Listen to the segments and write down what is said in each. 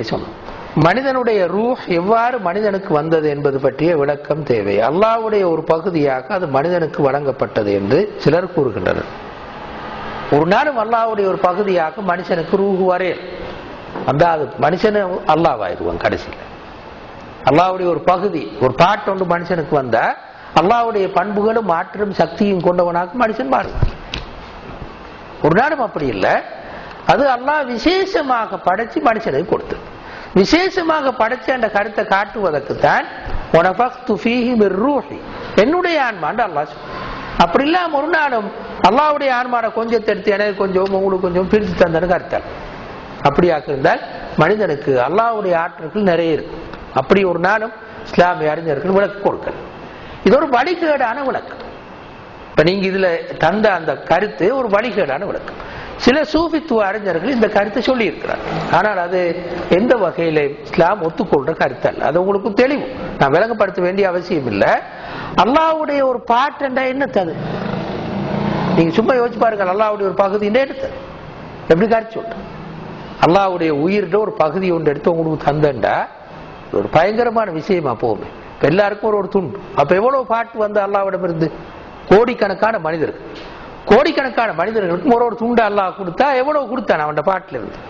சொன்னோம் மனிதனுடைய ரூஹ் எவ்வாறு மனிதனுக்கு வந்தது என்பது பற்றிய விளக்கம் தேவை. அல்லாஹ்வுடைய ஒரு பகுதியாக அது மனிதனுக்கு வழங்கப்பட்டது என்று சிலர் கூறுகின்றனர். ஒரு நாளும் அல்லாவுடைய ஒரு பகுதியாக மனுஷனுக்கு ரூஹு வரையல் அந்த அது மனுஷனு அல்லாவாயிருவான் கடைசியில். அல்லாஹ்வுடைய ஒரு பகுதி ஒரு பாட்டு ஒன்று மனுஷனுக்கு வந்தா அல்லாவுடைய பண்புகளும் மாற்றும் சக்தியும் கொண்டவனாக மனுஷன் மாறுவான். ஒரு நாளும் அப்படி இல்லை. அது அல்லாஹ் விசேஷமாக படைச்சு மனுஷனுக்கு கொடுத்தது விசேஷமாக படைச்ச அந்த கருத்தை காட்டுவதற்கு தான் என்னுடைய ஆன்மாண்டு அல்லாஹ் அப்படி இல்லாம ஒரு நாளும் அல்லாவுடைய ஆன்மான கொஞ்சத்தை எடுத்து எனக்கு கொஞ்சம் உங்களுக்கு கொஞ்சம் பிரித்து தந்தனு கருத்தால் அப்படியாக இருந்தால் மனிதனுக்கு அல்லாவுடைய ஆற்றல்கள் நிறைய இருக்கு அப்படி ஒரு நாளும் இஸ்லாமிய அறிஞர்கள் விளக்கு கொடுக்க இது ஒரு வழிகேடான விளக்கம். இப்ப நீங்க இதுல தந்த அந்த கருத்து ஒரு வழிகேடான விளக்கம். சில சூஃபித்துவ அறிஞர்கள் இந்த கருத்தை சொல்லி இருக்கிறார் ஆனால் அது எந்த வகையில இஸ்லாம் ஒத்துக்கொள்ற கருத்து அல்ல. அது உங்களுக்கு தெளிவு. நான் விளங்கப்படுத்த வேண்டிய அவசியம் இல்லை. அல்லாஹ்வுடைய ஒரு பாட்டுண்டா என்ன அது? நீங்க சும்மா யோசிச்சு பாருங்க அல்லாவுடைய ஒரு பகுதி எடுத்து? எப்படி கருத்து சொல்றேன் அல்லாஹ்வுடைய உயிர்ட ஒரு பகுதி ஒன்று எடுத்து உங்களுக்கு தந்தண்டா ஒரு பயங்கரமான விஷயமா போகுமே. எல்லாருக்கும் ஒரு ஒரு துண்டு. அப்ப எவ்வளவு பாட்டு வந்து அல்லாவிடம் இருந்து கோடிக்கணக்கான மனிதர்கள். கோடிக்கணக்கான மனிதர்களுக்கும் ஒரு ஒரு துண்டு அல்லாஹ் கொடுத்தா எவ்வளவு கொடுத்தான் அவன் பாட்டில் இருந்து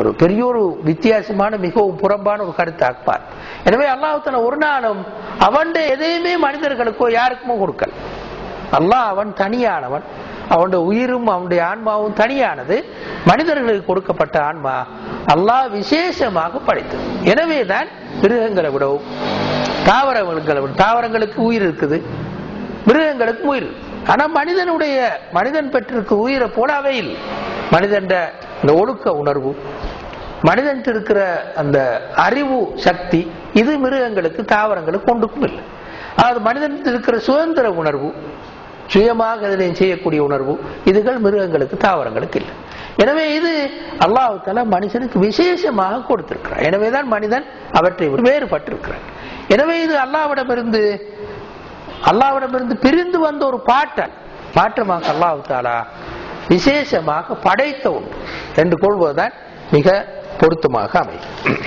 ஒரு பெரிய ஒரு வித்தியாசமான மிகவும் புறம்பான ஒரு கருத்து அக்பார் எனவே அல்லாஹ் ஒரு நாளும் அவன் எதையுமே மனிதர்களுக்கோ யாருக்குமோ கொடுக்கல. அல்லாஹ் அவன் தனியானவன். அவனுடைய உயிரும் அவனுடைய ஆன்மாவும் தனியானது. மனிதர்களுக்கு கொடுக்கப்பட்ட ஆன்மா அல்லாஹ் விசேஷமாக படைத்தது. எனவே தான் மிருகங்களை விடவும் தாவரங்களை விட தாவரங்களுக்கு உயிர் இருக்குது. மிருகங்களுக்கு உயிர் இருக்குது. ஆனா மனிதனுடைய மனிதன் பெற்றிருக்க உயிரை போல அவையில் இல்லை. மனிதன் இந்த ஒழுக்க உணர்வு மனிதன் இருக்கிற அந்த அறிவு சக்தி இது மிருகங்களுக்கு தாவரங்களுக்கு கொண்டுக்கும் இல்லை. அதாவது மனிதன் இருக்கிற சுதந்திர உணர்வு சுயமாக இதனை செய்யக்கூடிய உணர்வு இதுகள் மிருகங்களுக்கு தாவரங்களுக்கு இல்லை. எனவே இது அல்லாஹால மனுஷனுக்கு விசேஷமாக கொடுத்திருக்கிறார். எனவேதான் மனிதன் அவற்றை வேறுபட்டிருக்கிறார் எனவே இது அல்லாவிடமிருந்து அல்லாவிடமிருந்து பிரிந்து வந்த ஒரு பாட்டல். மாற்றமாக அல்லாஹு தாலா விசேஷமாக படைத்த ஒன்று. என்று கொள்வதுதான் மிக பொருத்தமாக அமையும்.